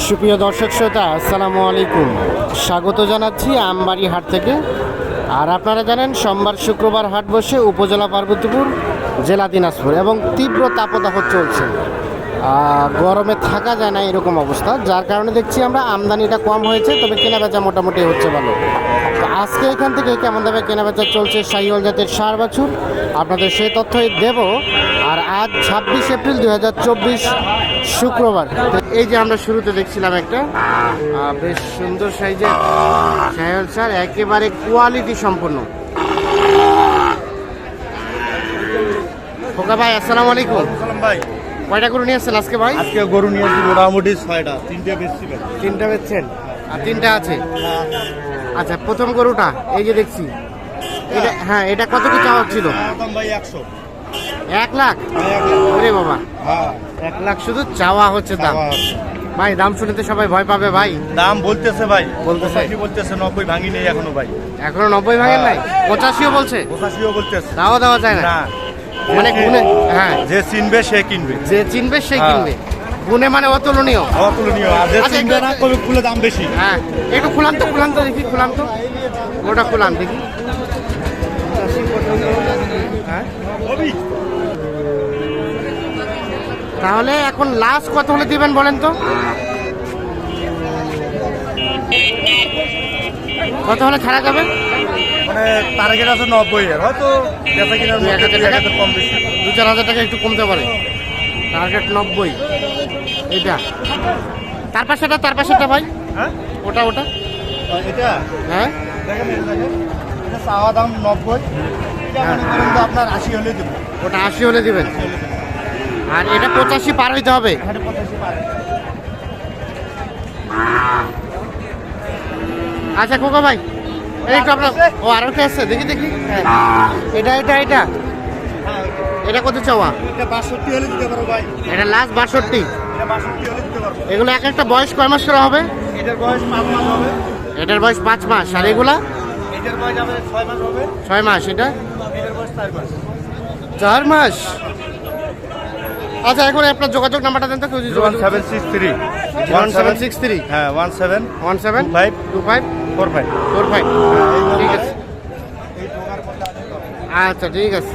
সুপ্রিয় দর্শক শ্রোতা, আসসালামু আলাইকুম। স্বাগত জানাচ্ছি আমবাড়ি হাট থেকে। আর আপনারা জানেন, সোমবার শুক্রবার হাট বসে উপজেলা পার্বতীপুর, জেলা দিনাজপুর এবং তীব্র তাপদাহ চলছে। গরমে থাকা যায় না এরকম অবস্থা, যার কারণে দেখছি আমরা আমদানিটা কম হয়েছে, তবে কেনাবেচা মোটামুটি হচ্ছে ভালো। আজকে এখান থেকে কেমন কেনাবেচা চলছে শাহিওল জাতের সার বাছুর? আপনাদের সেই তথ্যই দেব। আর আজ ছাব্বিশ এপ্রিল দু হাজার চব্বিশ শুক্রবার। এই যে আমরা শুরুতে দেখছিলাম একটা বেশ সুন্দর সাইজের শাহিওল সার একেবারে কোয়ালিটি সম্পন্ন। খোকা ভাই আসসালামু আলাইকুম। ভাই। কয়টা করে নিয়ে আসছেন আজকে ভাই? আজকে গরু নিয়ে আসছি মোটামুটি ছয়টা তিনটে ভাই। তিনটা বেচছেন? আর তিনটা আছে? আচ্ছা প্রথম গরুটা এই যে দেখছি। এটা হ্যাঁ এটা কত কি চাওয়া ছিল? ভাই একশো। এক লাখ? ওরে বাবা। হ্যাঁ। এক লাখ শুধু চাওয়া হচ্ছে দাম। ভাই দাম শুনে তো সবাই ভয় পাবে ভাই। দাম বলতেছে ভাই। বলতেছে? পঁচাশি বলতেছে নব্বই ভাঙি নেই এখনও ভাই। এখনও নব্বই ভাগের নাই? পঁচাশিও বলছে? পঁচাশিও বলতেছে। তাও দেওয়া যায় না? মানে গুনে হ্যাঁ। যে চিনবে সে কিনবে। যে চিনবে সেই হ্যাঁ। কিনবে। গুনে মানে অতুলনীয়। অতুলনীয়। আর যে আচ্ছা, চিনবে না কবে খুলে দাম বেশি? হ্যাঁ। একটু খুলাম তো খুলাম তো দেখি খুলাম তো। ওটা খুলাম দেখি। হ্যাঁ। তাহলে এখন লাস্ট কত হলে দিবেন বলেন তো। কত হলে ছাড়া যাবে? মানে টার্গেট আছে নব্বই এর হয়তো দু চার হাজার টাকা? একটু কমতে পারে। টার্গেট নব্বই। এইটা। তার পাশেটা তার পাশেটা ভাই? হ্যাঁ? ওটা ওটা? এটা? হ্যাঁ? দেখেন এটা চাওয়া দাম নব্বই। হ্যাঁ। আপনার আশি হলে দেবো। ওটা আশি হলে দিবেন। আর এটা পঁচাশি পার হইতে হবে। আচ্ছা খোকা ভাই একটু আপনার ও আরও একটা আছে দেখি দেখি। হ্যাঁ। এটা এটা এটা। এটা। কত চাওয়া? এটা বাষট্টি হলে দিতে পারো ভাই। এটা লাস্ট বাষট্টি। এগুলো এক একটা বয়স কয় মাস করে হবে? এটার বয়স পাঁচ মাস হবে। এটার বয়স পাঁচ মাস। আর এগুলা? এটার বয়স আমাদের ছয় মাস হবে। ছয় মাস এটা? এটার বয়স চার মাস। চার মাস? আচ্ছা এখন আপনার যোগাযোগ নাম্বারটা দেন তো কেউ যদি one seven six three. One seven six three. হ্যাঁ one seven one seven five two five four five. Four five. ঠিক আছে। আচ্ছা ঠিক আছে।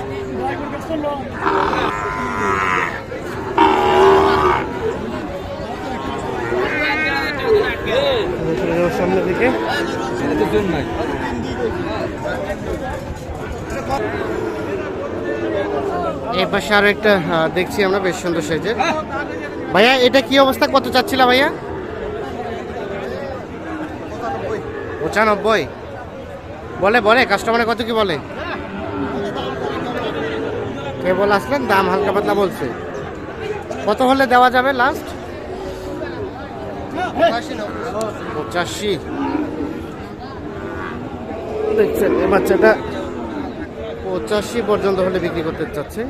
পাশে আরও একটা দেখছি আমরা, বেশ সুন্দর সাইজের। ভাইয়া, এটা কি অবস্থা? কত চাচ্ছিল ভাইয়া? পঁচানব্বই। বলে বলে কাস্টমারে কত কি বলে? কেবল আসলেন? দাম হালকা পাতলা বলছে। কত হলে দেওয়া যাবে লাস্ট পঁচাশি। দেখছেন এই বাচ্চাটা পঁচাশি পর্যন্ত হলে বিক্রি করতে চাচ্ছে।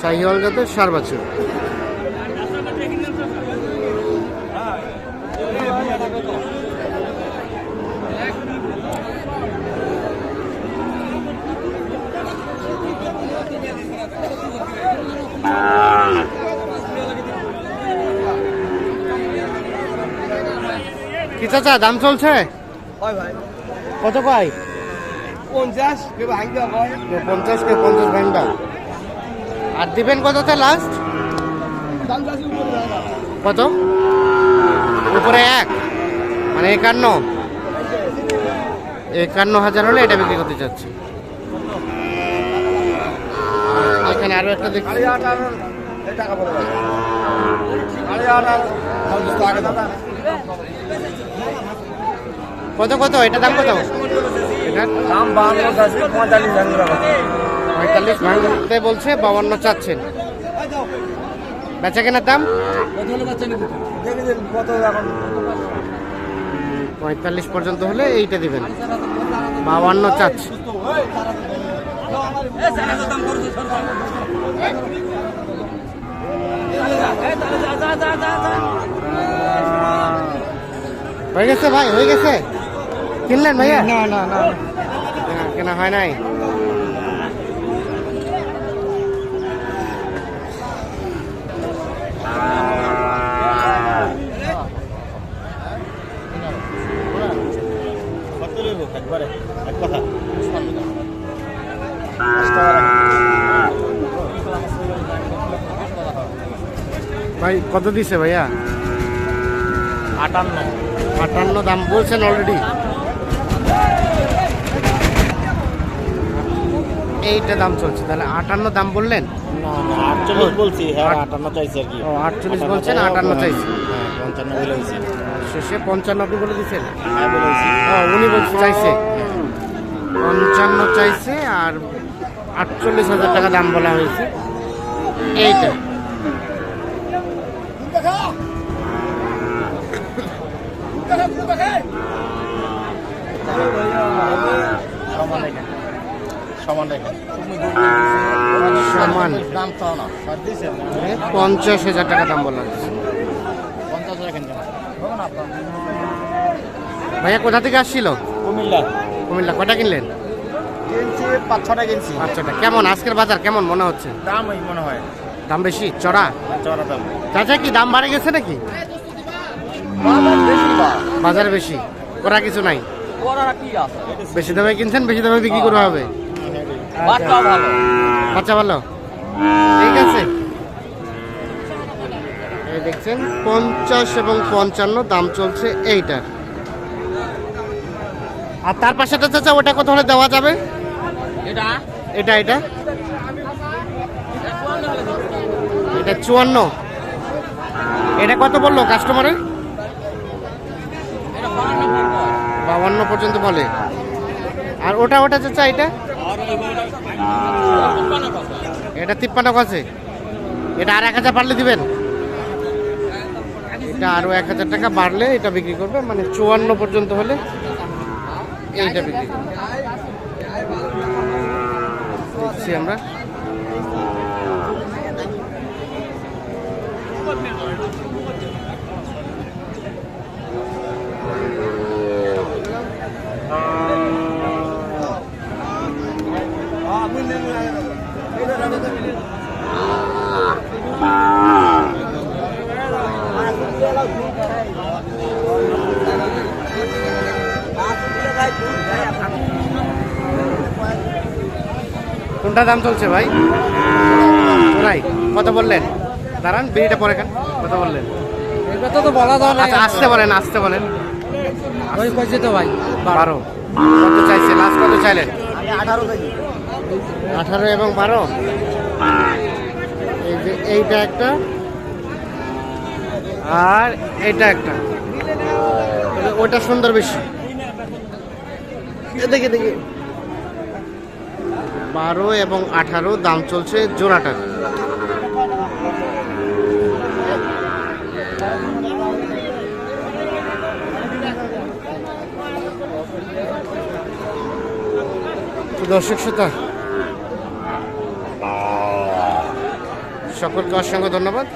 শাহিওয়াল জাতের সার বাছুর। কি চাচা দাম চলছে? কত কয়? পঞ্চাশ ভাঙতে হয়। পঞ্চাশ কে পঞ্চাশ ভাঙবা আর দিবেন কততে লাস্ট কত? উপরে এক। মানে একান্ন। একান্ন হাজার হলে এটা বিক্রি করতে চাচ্ছি। এখানে আরও একটা দেখছি কত কত? এটা দাম কত? এটা? দাম বাহান্ন পঁয়তাল্লিশ টাকা পঁয়তাল্লিশ ভাঙতে বলছে বাউন্ন চাচ্ছেন। বেচা কেনার দাম? পঁয়তাল্লিশ পর্যন্ত হলে এইটা দিবেন। বাউন্ন চাচ্ছে। হয়ে গেছে ভাই হয়ে গেছে? কিনলেন ভাইয়া না না না কেনা হয় নাই ভাই কত দিছে ভাইয়া? আটান্ন। আটান্ন দাম বলছেন অলরেডি এইটা দাম চলছে। তাহলে আটান্ন দাম বললেন? না না আটচল্লিশ বলছি। হ্যাঁ আটান্ন চাইছি আর কি। ও আটচল্লিশ বলছেন আটান্ন চাইছে। হ্যাঁ পঞ্চান্ন বলে শেষে পঞ্চান্ন আপনি বলে দিচ্ছেন হ্যাঁ উনি বলছে চাইছে। পঞ্চান্ন চাইছে আর আটচল্লিশ হাজার টাকা দাম বলা হয়েছে। এইটা। রেখে সমান। সমান পঞ্চাশ হাজার টাকা দাম বলা হয়েছে পঞ্চাশ রাখেন কেন? ভাইয়া কোথা থেকে আসছিল? কুমিল্লা। কুমিল্লা। কটা কিনলেন? পাঁচ ছটা কিনছি। আচ্ছাটা কেমন? আজকের বাজার কেমন মনে হচ্ছে? দাম মনে হয়। দাম বেশি? চড়া? চড়া দাম। চাচা কি দাম বাড়ে গেছে নাকি? বাজারে বেশি করা কিছু নাই? বেশি দামে কিনছেন বেশি দামে বিক্রি করা হবে? বাচ্চা ভালো? ঠিক আছে। এই দেখছেন পঞ্চাশ এবং পঞ্চান্ন দাম চলছে এইটার আর তার পাশেটা চাচা ওটা কত হলে দেওয়া যাবে? এটা? এটা এটা? এটা চুয়ান্ন। এটা কত বলল কাস্টমারে বাউান্ন পর্যন্ত বলে। আর ওটা ওটা চাচা এটা? এটা তিপ্পান্ন আছে এটা আর এক হাজার বাড়লে দিবেন? এটা আরও এক হাজার টাকা বাড়লে এটা বিক্রি করবে মানে চুয়ান্ন পর্যন্ত হলে এইটা বিক্রি করবে আমরা। কোনটা দাম চলছে ভাই। ওরাই কত বললেন? দাঁড়ান বিড়িটা পরে খান। কত বললেন? এটা তো বলা না। আচ্ছা আসতে বলেন আসতে বলেন। ওই কইছে তো ভাই বারো। কত চাইছে? লাস্ট কত চাইলেন? আঠারো আঠারো এবং বারো। এই যে এইটা একটা আর এইটা একটা। ওটা সুন্দর বেশি। এ দেখে দেখে। বারো এবং আঠারো দাম চলছে জোড়াটার। দর্শক শ্রোতা, সকলকে অসংখ্য ধন্যবাদ।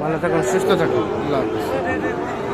ভালো থাকুন, সুস্থ থাকুন। আল্লাহ হাফিজ।